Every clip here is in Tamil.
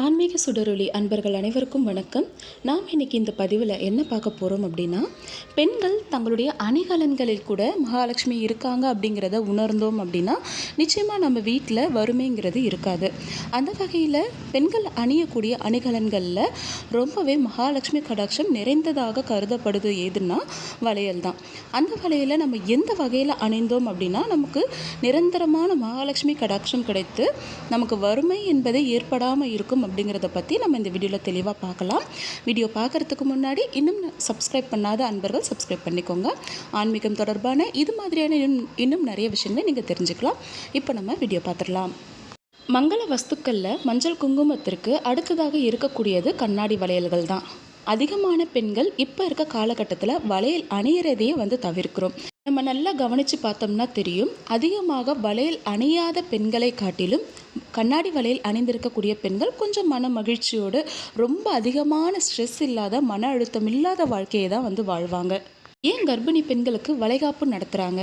ஆன்மீக சுடரொளி அன்பர்கள் அனைவருக்கும் வணக்கம். நாம் இன்னைக்கு இந்த பதிவில் என்ன பார்க்க போகிறோம் அப்படின்னா பெண்கள் தங்களுடைய அணிகலன்களில் கூட மகாலட்சுமி இருக்காங்க அப்படிங்கிறத உணர்ந்தோம் அப்படின்னா நிச்சயமாக நம்ம வீட்டில் வறுமைங்கிறது இருக்காது. அந்த வகையில் பெண்கள் அணியக்கூடிய அணிகலன்களில் ரொம்பவே மகாலட்சுமி கடாட்சம் நிறைந்ததாக கருதப்படுது எதுன்னா வளையல் தான். அந்த வளையலை நம்ம எந்த வகையில் அணிந்தோம் அப்படின்னா நமக்கு நிரந்தரமான மகாலட்சுமி கடாட்சம் கிடைத்து நமக்கு வறுமை என்பதை ஏற்படாமல் இருக்கும் அப்படிங்கிறத பற்றி நம்ம இந்த வீடியோவில் தெளிவாக பார்க்கலாம். வீடியோ பார்க்குறதுக்கு முன்னாடி இன்னும் சப்ஸ்கிரைப் பண்ணாத அன்பர்கள் சப்ஸ்கிரைப் பண்ணிக்கோங்க. ஆன்மீகம் தொடர்பான இது மாதிரியான இன்னும் இன்னும் நிறைய விஷயங்களை நீங்கள் தெரிஞ்சுக்கலாம். இப்போ நம்ம வீடியோ பார்த்துடலாம். மங்கள வஸ்துக்களில் மஞ்சள் குங்குமத்திற்கு அடுத்ததாக இருக்கக்கூடியது கண்ணாடி வளையல்கள் தான் அதிகமான பெண்கள் இப்போ இருக்க காலகட்டத்தில் வளையல் அணியறதையே வந்து தவிர்க்கிறோம். நம்ம நல்லா கவனித்து பார்த்தோம்னா தெரியும் அதிகமாக வளையல் அணியாத பெண்களை காட்டிலும் கண்ணாடி வளையல் அணிந்திருக்கக்கூடிய பெண்கள் கொஞ்சம் மன மகிழ்ச்சியோடு ரொம்ப அதிகமான ஸ்ட்ரெஸ் இல்லாத மன அழுத்தம் இல்லாத வாழ்க்கையை தான் வந்து வாழ்வாங்க. ஏன் கர்ப்பிணி பெண்களுக்கு வளைகாப்பு நடத்துகிறாங்க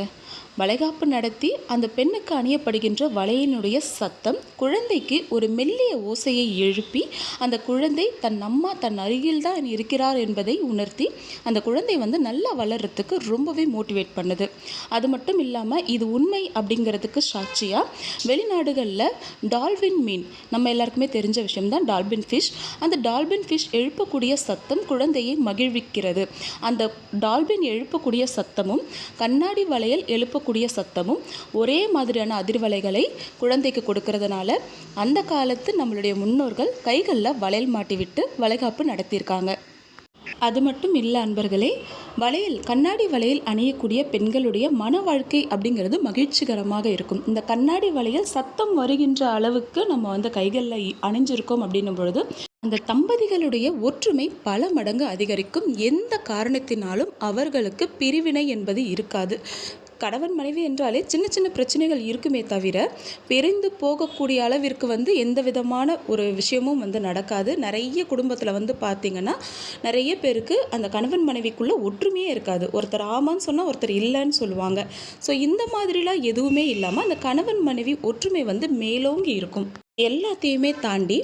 வளைகாப்பு நடத்தி அந்த பெண்ணுக்கு அணியப்படுகின்ற வலையினுடைய சத்தம் குழந்தைக்கு ஒரு மெல்லிய ஓசையை எழுப்பி அந்த குழந்தை தன் அம்மா தன் அருகில் தான் இருக்கிறார் என்பதை உணர்த்தி அந்த குழந்தை வந்து நல்லா வளர்கிறதுக்கு ரொம்பவே மோட்டிவேட் பண்ணுது. அது மட்டும் இல்லாமல் இது உண்மை அப்படிங்கிறதுக்கு சாட்சியாக வெளிநாடுகளில் டால்பின் மீன் நம்ம எல்லாருக்குமே தெரிஞ்ச விஷயம் தான் டால்பின் ஃபிஷ். அந்த டால்பின் ஃபிஷ் எழுப்பக்கூடிய சத்தம் குழந்தையை மகிழ்விக்கிறது. அந்த டால்பின் எழுப்பக்கூடிய சத்தமும் கண்ணாடி வளையல் எழுப்பக்கூடிய சத்தமும் ஒரே மாதிரியான அதிர்வலைகளை குழந்தைக்கு கொடுக்கறதுனால அந்த காலத்து நம்மளுடைய முன்னோர்கள் கைகளில் வளையல் மாட்டிவிட்டு வளைகாப்பு நடத்தியிருக்காங்க. அது மட்டும் இல்லை அன்பர்களே வளையல் கண்ணாடி வளையல் அணியக்கூடிய பெண்களுடைய மன வாழ்க்கை அப்படிங்கிறது மகிழ்ச்சிகரமாக இருக்கும். இந்த கண்ணாடி வளையல் சத்தம் வருகின்ற அளவுக்கு நம்ம வந்து கைகளில் அணிஞ்சிருக்கோம் அப்படின்னும் பொழுது அந்த தம்பதிகளுடைய ஒற்றுமை பல மடங்கு அதிகரிக்கும். எந்த காரணத்தினாலும் அவர்களுக்கு பிரிவினை என்பது இருக்காது. கணவன் மனைவி என்றாலே சின்ன சின்ன பிரச்சனைகள் இருக்குமே தவிர பிரிந்து போகக்கூடிய அளவிற்கு வந்து எந்த விதமான ஒரு விஷயமும் வந்து நடக்காது. நிறைய குடும்பத்தில் வந்து பார்த்திங்கன்னா நிறைய பேருக்கு அந்த கணவன் மனைவிக்குள்ளே ஒற்றுமையே இருக்காது. ஒருத்தர் ஆமான்னு சொன்னால் ஒருத்தர் இல்லைன்னு சொல்லுவாங்க. ஸோ இந்த மாதிரிலாம் எதுவுமே இல்லாமல் அந்த கணவன் மனைவி ஒற்றுமை வந்து மேலோங்கி இருக்கும். எல்லாத்தையுமே தாண்டி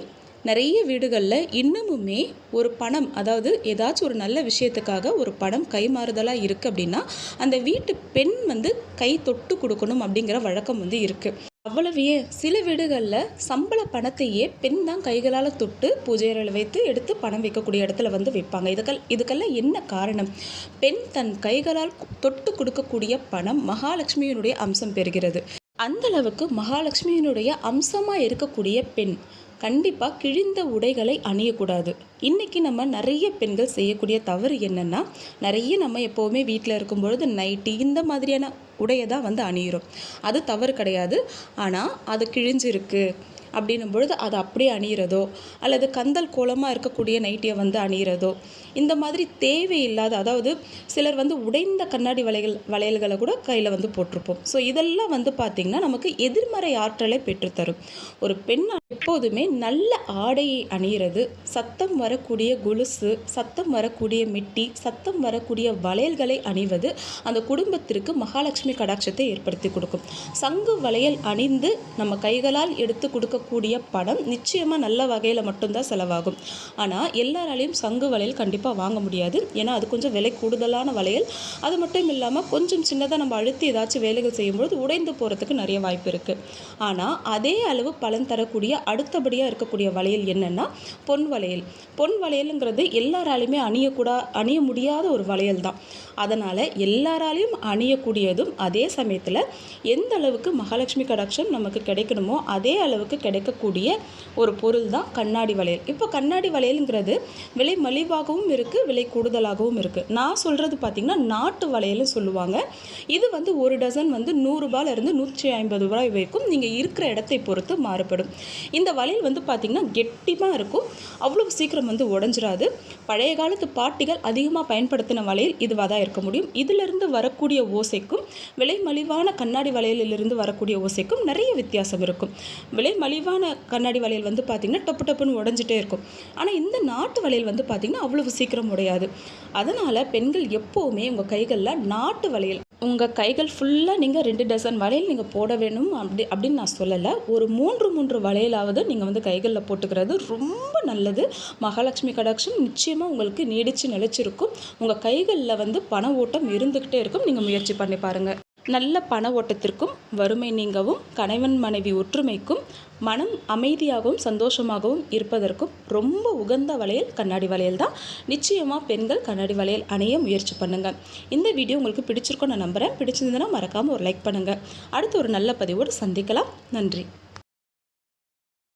நிறைய வீடுகளில் இன்னமுமே ஒரு பணம் அதாவது ஏதாச்சும் ஒரு நல்ல விஷயத்துக்காக ஒரு பணம் கைமாறுதலாக இருக்குது அப்படின்னா அந்த வீட்டு பெண் வந்து கை தொட்டு கொடுக்கணும் அப்படிங்கிற வழக்கம் வந்து இருக்குது அவ்வளவையே சில வீடுகளில் சம்பள பணத்தையே பெண் தான் கைகளால் தொட்டு பூஜை அறையில் வைத்து எடுத்து பணம் வைக்கக்கூடிய இடத்துல வந்து வைப்பாங்க. இதுக்கல் இதுக்கெல்லாம் என்ன காரணம்? பெண் தன் கைகளால் தொட்டு கொடுக்கக்கூடிய பணம் மகாலட்சுமியினுடைய அம்சம் பெறுகிறது. அந்த அளவுக்கு மகாலட்சுமியினுடைய அம்சமாக இருக்கக்கூடிய பெண் கண்டிப்பாக கிழிந்த உடைகளை அணியக்கூடாது. இன்றைக்கி நம்ம நிறைய பெண்கள் செய்யக்கூடிய தவறு என்னென்னா நிறைய நம்ம எப்போவுமே வீட்டில் இருக்கும் பொழுது நைட்டி இந்த மாதிரியான உடையை தான் வந்து அணியிறோம். அது தவறு கிடையாது. ஆனால் அது கிழிஞ்சிருக்கு அப்படின்னும் பொழுது அதை அப்படியே அணியிறதோ அல்லது கந்தல் கோலமாக இருக்கக்கூடிய நைட்டியை வந்து அணியிறதோ இந்த மாதிரி தேவையில்லாத அதாவது சிலர் வந்து உடைந்த கண்ணாடி வளையல் வளையல்களை கூட கையில் வந்து போட்டிருப்போம். ஸோ இதெல்லாம் வந்து பார்த்திங்கன்னா நமக்கு எதிர்மறை ஆற்றலை பெற்றுத்தரும். ஒரு பெண் எப்போதுமே நல்ல ஆடையை அணியிறது சத்தம் வரக்கூடிய கொலுசு சத்தம் வரக்கூடிய மிட்டி சத்தம் வரக்கூடிய வளையல்களை அணிவது அந்த குடும்பத்திற்கு மகாலட்சுமி கடாட்சத்தை ஏற்படுத்தி கொடுக்கும். சங்கு வளையல் அணிந்து நம்ம கைகளால் எடுத்து கொடுக்கக்கூடிய பணம் நிச்சயமாக நல்ல வகையில் மட்டும்தான் செலவாகும். ஆனால் எல்லாராலையும் சங்கு வளையல் கண்டிப்பாக கண்டிப்பாக வாங்க முடியாது. ஏன்னா அது கொஞ்சம் விலை கூடுதலான வளையல். அது மட்டும் இல்லாமல் கொஞ்சம் சின்னதாக நம்ம அழுத்தி ஏதாச்சும் வேலைகள் செய்யும்பொழுது உடைந்து போகிறதுக்கு நிறைய வாய்ப்பு இருக்குது ஆனால் அதே அளவு பலன் தரக்கூடிய அடுத்தபடியாக இருக்கக்கூடிய வளையல் என்னென்னா பொன் வளையல். பொன் வளையலுங்கிறது எல்லாராலையுமே அணியக்கூடா அணிய முடியாத ஒரு வளையல் தான் அதனால் எல்லாராலையும் அணியக்கூடியதும் அதே சமயத்தில் எந்த அளவுக்கு மகாலட்சுமி கடாட்சம் நமக்கு கிடைக்கணுமோ அதே அளவுக்கு கிடைக்கக்கூடிய ஒரு பொருள் தான் கண்ணாடி வளையல். இப்போ கண்ணாடி வளையலுங்கிறது விலை மலிவாகவும் இருக்குது விலை கூடுதலாகவும் இருக்குது நான் சொல்கிறது பார்த்திங்கன்னா நாட்டு வளையல்னு சொல்லுவாங்க. இது வந்து ஒரு டசன் வந்து நூறுரூபாலேருந்து நூற்றி ஐம்பது ரூபாய் வரைக்கும் நீங்கள் இருக்கிற இடத்தை பொறுத்து மாறுபடும். இந்த வளையல் வந்து பார்த்திங்கன்னா கெட்டிமாக இருக்கும். அவ்வளோ சீக்கிரம் வந்து உடஞ்சிடாது பழைய காலத்து பாட்டிகள் அதிகமாக பயன்படுத்தின வளையல் இதுவாக தான் இருக்க முடியும். இதிலிருந்து வரக்கூடிய ஓசைக்கும் விலை மலிவான கண்ணாடி வளையலிலிருந்து வரக்கூடிய ஓசைக்கும் நிறைய வித்தியாசம் இருக்கும். விலை மலிவான கண்ணாடி வளையல் வந்து பார்த்திங்கன்னா டப்பு டப்புன்னு உடஞ்சிட்டே இருக்கும். ஆனால் இந்த நாட்டு வளையல் வந்து பார்த்திங்கன்னா அவ்வளவு சீக்கிரம் உடையாது. அதனால் பெண்கள் எப்போவுமே உங்கள் கைகளில் நாட்டு வளையல் உங்கள் கைகள் ஃபுல்லாக நீங்கள் ரெண்டு டசன் வளையல் நீங்கள் போட வேணும். அப்படி அப்படின்னு நான் சொல்லலை. ஒரு மூன்று மூன்று வளையலாவது நீங்கள் வந்து கைகளில் போட்டுக்கிறது ரொம்ப நல்லது. மகாலட்சுமி கடாட்சம் நிச்சயமாக உங்களுக்கு நீடித்து நிலச்சிருக்கும். உங்கள் கைகளில் வந்து பண ஓட்டம் இருந்துக்கிட்டே இருக்கும். நீங்கள் முயற்சி பண்ணி பாருங்கள் நல்ல பண ஓட்டத்திற்கும் வறுமை நீங்கவும் கணவன் மனைவி ஒற்றுமைக்கும் மனம் அமைதியாகவும் சந்தோஷமாகவும் இருப்பதற்கும் ரொம்ப உகந்த வளையல் கண்ணாடி வளையல் தான். நிச்சயமாக பெண்கள் கண்ணாடி வளையல் அணைய முயற்சி பண்ணுங்கள் இந்த வீடியோ உங்களுக்கு பிடிச்சிருக்கோன்னு நான் நம்புகிறேன் பிடிச்சிருந்ததுன்னா மறக்காமல் ஒரு லைக் பண்ணுங்கள் அடுத்து ஒரு நல்ல பதிவோடு சந்திக்கலாம். நன்றி.